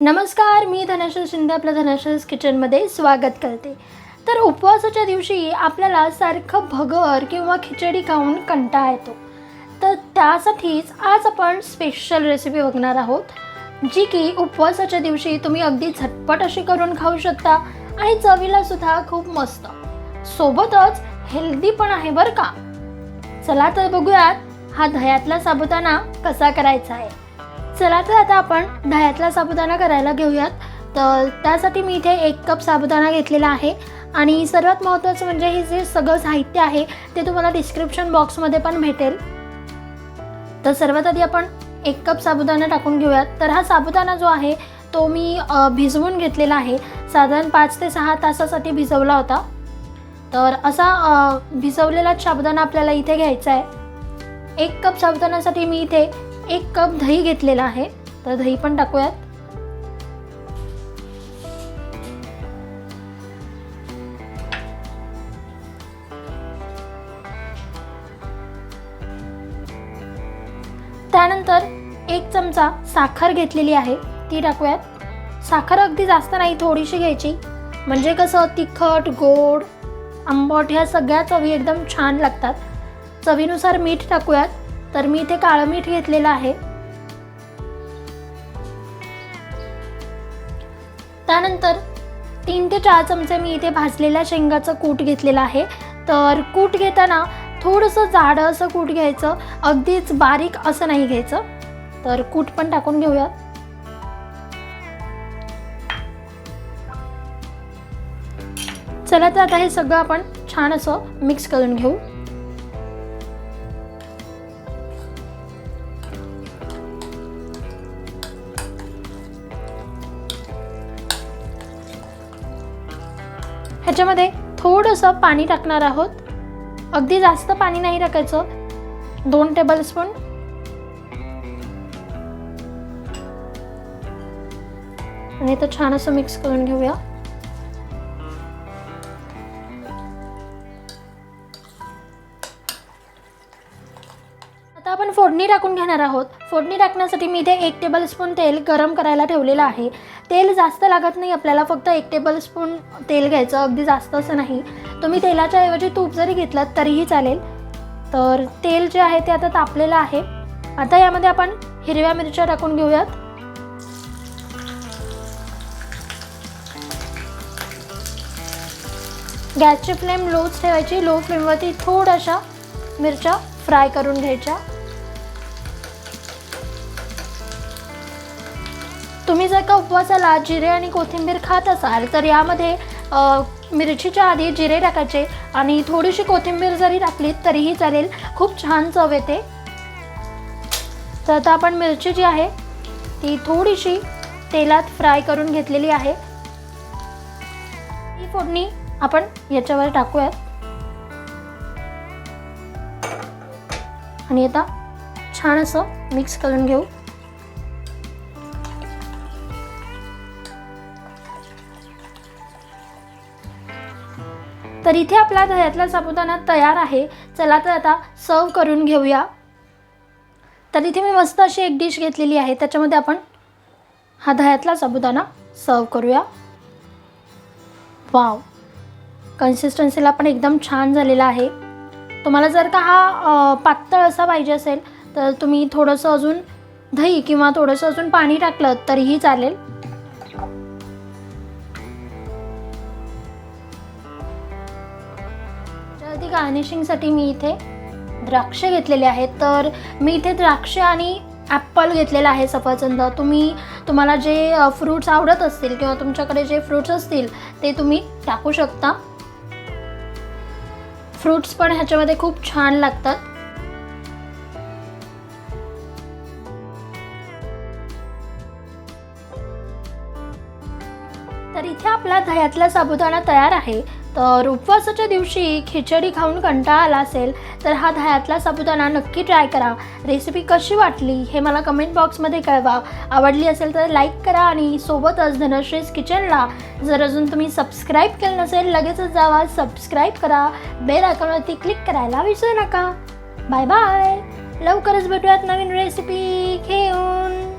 नमस्कार मी धनाशल शिंदे आपल्या धनाशल्स किचनमध्ये स्वागत करते. तर उपवासाच्या दिवशी आपल्याला सारखं भगर किंवा खिचडी खाऊन कंटाळा येतो. तर त्यासाठीच आज आपण स्पेशल रेसिपी बघणार आहोत जी की उपवासाच्या दिवशी तुम्ही अगदी झटपट अशी करून खाऊ शकता आणि चवीला सुद्धा खूप मस्त. सोबतच हेल्दी पण आहे बरं का? चला तर बघूयात हा दह्यातला साबुदाणा कसा करायचा आहे. चला तर आता आपण दह्यातला साबुदाणा करायला घेऊयात. तर त्यासाठी मी इथे एक कप साबुदाणा घेतलेला आहे. आणि सर्वात महत्त्वाचं म्हणजे हे जे सगळं साहित्य आहे ते तुम्हाला डिस्क्रिप्शन बॉक्समध्ये पण भेटेल. तर सर्वात आधी आपण एक कप साबुदाणा टाकून घेऊयात. तर हा साबुदाणा जो आहे तो मी भिजवून घेतलेला आहे. साधारण पाच ते सहा तासासाठी भिजवला होता. तर असा भिजवलेला साबुदाणा आपल्याला इथे घ्यायचा आहे. एक कप साबुदाण्यासाठी मी इथे एक कप दही घेतलेला आहे. तर दही पण टाकूयात. त्यानंतर एक चमचा साखर घेतलेली आहे. ती टाकूयात. साखर अगदी जास्त नाही थोडीशी घ्यायची. म्हणजे कसं तिखट गोड आंबट ह्या सगळ्या चवी एकदम छान लागतात. चवीनुसार मीठ टाकूयात. तर मी इथे काळं मीठ घेतलेलं आहे. त्यानंतर तीन ते चार चमचे मी इथे भाजलेल्या शेंगाचं कूट घेतलेलं आहे. तर कूट घेताना थोडंसं जाडं असं कूट घ्यायचं. अगदीच बारीक असं नाही घ्यायचं. तर कूट पण टाकून घेऊयात. चला तर आता हे सगळं आपण छान असं मिक्स करून घेऊ. ह्याच्यामध्ये थोडंसं पाणी टाकणार आहोत. अगदी जास्त पाणी नाही टाकायचं. दोन टेबलस्पून आणि तो छान असं मिक्स करून घेऊया. आता आपण फोडणी टाकून घेणार आहोत. फोडणी टाकण्यासाठी मी इथे एक टेबलस्पून तेल गरम करायला ठेवलेलं आहे. तेल जास्त लागत नाही आपल्याला फक्त एक टेबलस्पून तेल घ्यायचं अगदी जास्त असं नाही. तुम्ही तेलाच्या ऐवजी तूप जरी घेतलात तरीही चालेल. तर तेल जे आहे ते आता तापलेलं आहे. आता यामध्ये आपण हिरव्या मिरच्या टाकून घेऊयात. गॅसची फ्लेम लोच ठेवायची. लो फ्लेमवरती थोड्याशा मिरच्या फ्राय करून घ्यायच्या. तुम्ही जर का उपवासाला जिरे आणि कोथिंबीर खात असाल तर यामध्ये मिरचीच्या आधी जिरे टाकायचे आणि थोडीशी कोथिंबीर जरी टाकली तरीही चालेल. खूप छान चव येते. तर आता आपण मिरची जी आहे ती थोडीशी तेलात फ्राय करून घेतलेली आहे. ही फोडणी आपण याच्यावर टाकूयात. आणि आता छान असं मिक्स करून घेऊ. तर इथे आपला दह्यातला साबुदाणा तयार आहे. चला तर आता सर्व करून घेऊया. तर इथे मी मस्त अशी एक डिश घेतलेली आहे. त्याच्यामध्ये आपण हा दह्यातला साबुदाणा सर्व करूया. वाव कन्सिस्टन्सीला पण एकदम छान झालेला आहे. तुम्हाला जर का हा पातळ असा पाहिजे असेल तर तुम्ही थोडंसं अजून दही किंवा थोडंसं अजून पाणी टाकलं तरीही चालेल. ती गार्निशिंगसाठी मी इथे द्राक्ष घेतलेले आहेत. तर मी इथे द्राक्ष आणि ॲप्पल घेतलेला आहे सफरचंद. तुम्ही तुम्हाला जे फ्रूट्स आवडत असतील किंवा तुमच्याकडे जे फ्रूट्स असतील ते तुम्ही टाकू शकता. फ्रूट्स पण ह्याच्यामध्ये खूप छान लागतात. तर इथे आपला दह्यातला साबुदाणा तयार आहे. तर उपवासाच्या दिवशी खिचडी खाऊन कंटाळा आला असेल तर हा दह्यातला साबुदाणा नक्की ट्राय करा. रेसिपी कशी वाटली हे मला कमेंट बॉक्समध्ये कळवा. आवडली असेल तर लाईक करा आणि सोबतच धनश्रीज किचनला जर अजून तुम्ही सबस्क्राईब केलं नसेल लगेचच जावा सबस्क्राईब करा. बेल आयकॉनवरती क्लिक करायला विसरू नका. बाय बाय लवकरच भेटूयात नवीन रेसिपी घेऊन.